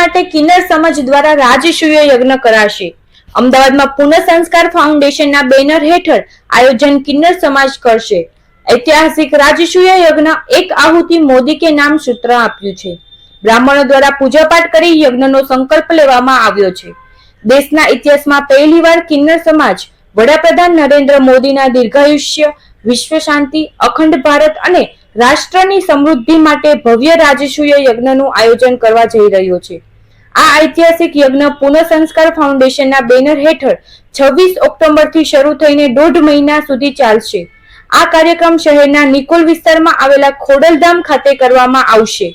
માટે કિન્નર સમાજ દ્વારા રાજસૂય યજ્ઞ કરાશે. અમદાવાદમાં પુનઃ સંસ્કાર ફાઉન્ડેશનના બેનર હેઠળ આયોજન કિન્નર સમાજ કરશે. ઐતિહાસિક રાજસૂય યજ્ઞ એક આહુતિ મોદી કે નામ સૂત્ર આપ્યું છે. બ્રાહ્મણો દ્વારા પૂજાપાઠ કરી યજ્ઞનો સંકલ્પ લેવામાં આવ્યો છે. દેશના ઇતિહાસમાં પહેલીવાર કિન્નર સમાજ વડાપ્રધાન નરેન્દ્ર મોદીના દીર્ઘાયુષ્ય, વિશ્વ શાંતિ, અખંડ ભારત અને રાષ્ટ્રની સમૃદ્ધિ માટે ભવ્ય રાજસૂય યજ્ઞનું આયોજન કરવા જઈ રહ્યો છે. આ ઐતિહાસિક યજ્ઞ પુનઃ સંસ્કાર ફાઉન્ડેશનના બેનર હેઠળ છવ્વીસ ઓક્ટોબરથી શરૂ થઈને દોઢ મહિના સુધી ચાલશે. આ કાર્યક્રમ શહેરના નિકોલ વિસ્તારમાં આવેલા ખોડલધામ ખાતે કરવામાં આવશે.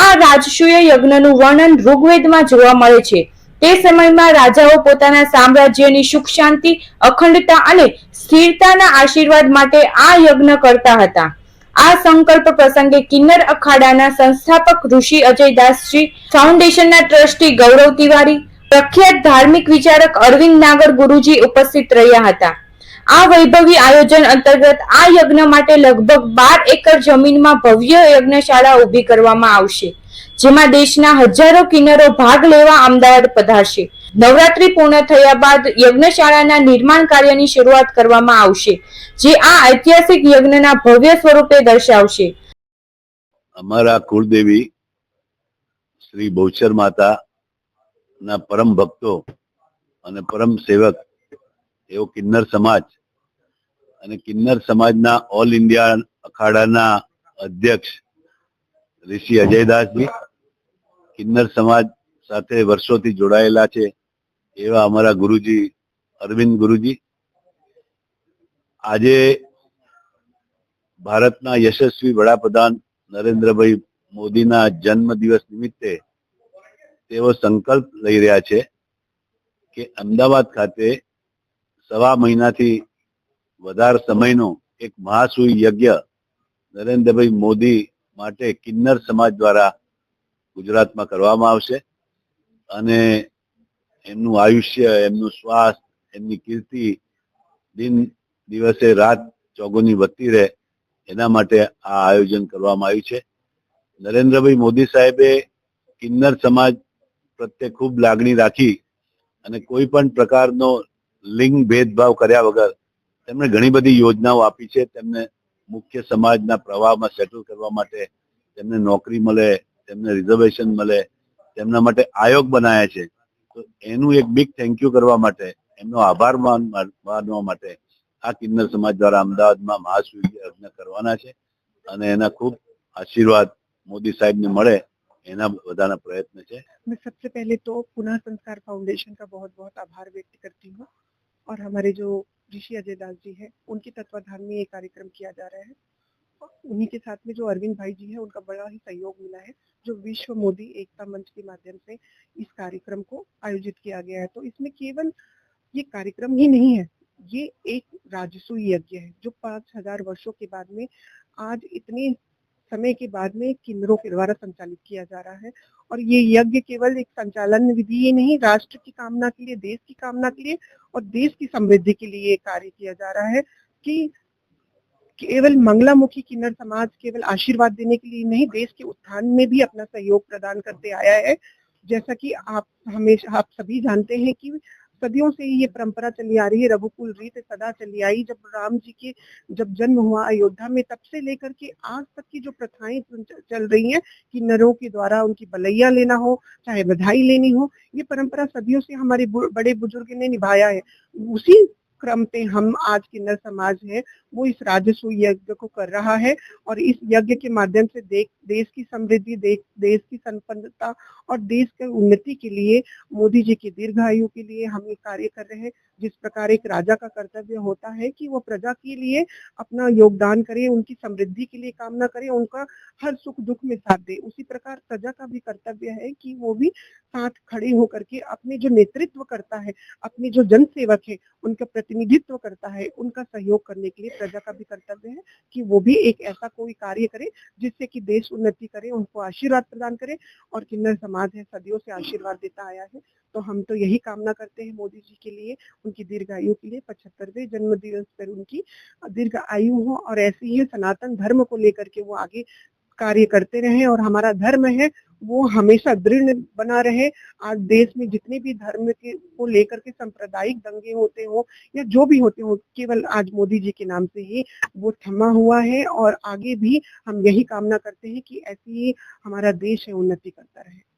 આ રાજસૂય યજ્ઞનું વર્ણન ઋગ્વેદમાં જોવા મળે છે. તે સમયમાં રાજાઓ પોતાના સામ્રાજ્યની સુખ શાંતિ, અખંડતા અને સ્થિરતાના આશીર્વાદ માટે આ યજ્ઞ કરતા હતા. આ સંકલ્પ પ્રસંગે કિન્નર અખાડાના સંસ્થાપક ઋષિ અજયદાસજી, ફાઉન્ડેશનના ટ્રસ્ટી ગૌરવ તિવારી, પ્રખ્યાત ધાર્મિક વિચારક અરવિંદ નાગર ગુરુજી ઉપસ્થિત રહ્યા હતા. આ વૈભવી આયોજન અંતર્ગત આ યજ્ઞ માટે લગભગ બાર એકર જમીનમાં ભવ્ય યજ્ઞશાળા ઊભી કરવામાં આવશે, જેમાં દેશના હજારો કિન્નરો ભાગ લેવા અમદાવાદ પધારશે. નવરાત્રી પૂર્ણ થયા બાદ યજ્ઞશાળાના નિર્માણ કાર્યની શરૂઆત કરવામાં આવશે, જે આ ઐતિહાસિક યજ્ઞના ભવ્ય સ્વરૂપે દર્શાવશે. અમારા કુળદેવી શ્રી બહુચર માતા ના પરમ ભક્તો અને પરમ સેવક એવો કિન્નર સમાજ અને કિન્નર સમાજના ઓલ ઇન્ડિયા અખાડાના અધ્યક્ષ ઋષિ અજયદાસજી કિન્નર સમાજ સાથે વર્ષોથી જોડાયેલા છે. એવા અમારા ગુરુજી, અરવિંદ ગુરુજી. આજે ભારતના યશસ્વી વડાપ્રધાન નરેન્દ્રભાઈ મોદીના જન્મ દિવસ નિમિત્તે તેઓ સંકલ્પ લઈ રહ્યા છે કે અમદાવાદ ખાતે સવા મહિનાથી વધારે સમયનો એક મહાસુઈ યજ્ઞ નરેન્દ્રભાઈ મોદી માટે કિન્નર સમાજ દ્વારા ગુજરાતમાં કરવામાં આવશે. અને એમનું આયુષ્ય, એમનું શ્વાસ, એમની કીર્તિ દિન દિવસે રાત ચોગુની વધતી રહે, એના માટે આ આયોજન કરવામાં આવ્યું છે. નરેન્દ્રભાઈ મોદી સાહેબે કિન્નર સમાજ પ્રત્યે ખૂબ લાગણી રાખી અને કોઈ પણ પ્રકારનો લિંગ ભેદભાવ કર્યા વગર તેમણે ઘણી બધી યોજનાઓ આપી છે. તેમને મુખ્ય સમાજના પ્રવાહમાં સેટલ કરવા માટે તેમને નોકરી મળે, તેમને રિઝર્વેશન મળે, તેમના માટે આયોગ બનાયા છે. તો એનું એક બિગ થેન્ક યુ કરવા માટે એમનો આભાર માન- માનવા માટે આ કિન્નર સમાજ દ્વારા અમદાવાદમાં મહાસુર્ય યજ્ઞ કરવાના છે અને એના ખૂબ આશીર્વાદ મોદી સાહેબને મળે એના બધાના પ્રયત્ન છે मैं सबसे पहले तो पुनः संस्कार फाउंडेशन का बहुत बहुत आभार व्यक्त करती हूँ और हमारे जो ऋषि अजय दास जी हैं उनके तत्वाधान में ये कार्यक्रम किया जा रहा है और उन्हीं के साथ में जो अरविंद भाई जी हैं, उनका बड़ा ही सहयोग मिला है, जो विश्व मोदी एकता मंच के माध्यम से इस कार्यक्रम को आयोजित किया गया है। तो इसमें केवल ये कार्यक्रम ही नहीं है, ये एक राजसूय यज्ञ है, जो पाँच हज़ार वर्षों के बाद में, आज इतने समय के बाद में किन्नरों के द्वारा संचालित किया जा रहा है। और ये यज्ञ केवल एक संचालन विधि ही नहीं, राष्ट्र की कामना के लिए, देश की कामना के लिए और देश की समृद्धि के लिए कार्य किया जा रहा है कि केवल मंगलामुखी किन्नर समाज केवल आशीर्वाद देने के लिए नहीं, देश के उत्थान में भी अपना सहयोग प्रदान करते आया है। जैसा कि आप हमेशा, आप सभी जानते हैं कि सदियों से ही ये परंपरा चली आ रही है, रघुकुल रीत सदा चली आई। जब राम जी के, जब जन्म हुआ अयोध्या में, तब से लेकर के आज तक की जो प्रथाएँ चल रही हैं कि नरों के द्वारा उनकी बलैया लेना हो, चाहे बधाई लेनी हो, ये परंपरा सदियों से हमारे बड़े बुज़ुर्ग ने निभाया है। उसी क्रम पे हम आज किन्नर समाज है, वो इस राजस्व यज्ञ को कर रहा है और इस यज्ञ के माध्यम से देख, देश की समृद्धि, देख, देश की संपन्नता और देश के उन्नति के लिए मोदी जी की दीर्घायु के लिए हम ये कार्य कर रहे हैं। जिस प्रकार एक राजा का कर्तव्य होता है कि वो प्रजा के लिए अपना योगदान करे, उनकी समृद्धि के लिए कामना करे, उनका हर सुख दुख में साथ दे। उसी प्रकार प्रजा का भी कर्तव्य है कि वो भी साथ खड़े होकर के अपने जो नेतृत्व करता है, अपने जो जन सेवक है, उनका प्रतिनिधित्व करता है, उनका सहयोग करने के लिए प्रजा का भी कर्तव्य है कि वो भी एक ऐसा कोई कार्य करे जिससे कि देश उन्नति करे, उनको आशीर्वाद प्रदान करे और किन्नर समाज है, सदियों से आशीर्वाद देता आया है। तो हम तो यही कामना करते हैं मोदी जी के लिए। उनकी दीर्घायु के लिए पचहत्तरवे जन्म दिवस पर उनकी दीर्घ आयु हो और ऐसे ही सनातन धर्म को लेकर के वो आगे कार्य करते रहे और हमारा धर्म है, वो हमेशा दृढ़ बना रहे। आज देश में जितने भी धर्म के को लेकर के सांप्रदायिक दंगे होते हो या जो भी होते हो, केवल आज मोदी जी के नाम से ही वो थमा हुआ है और आगे भी हम यही कामना करते हैं कि ऐसी ही हमारा देश है, उन्नति करता रहे।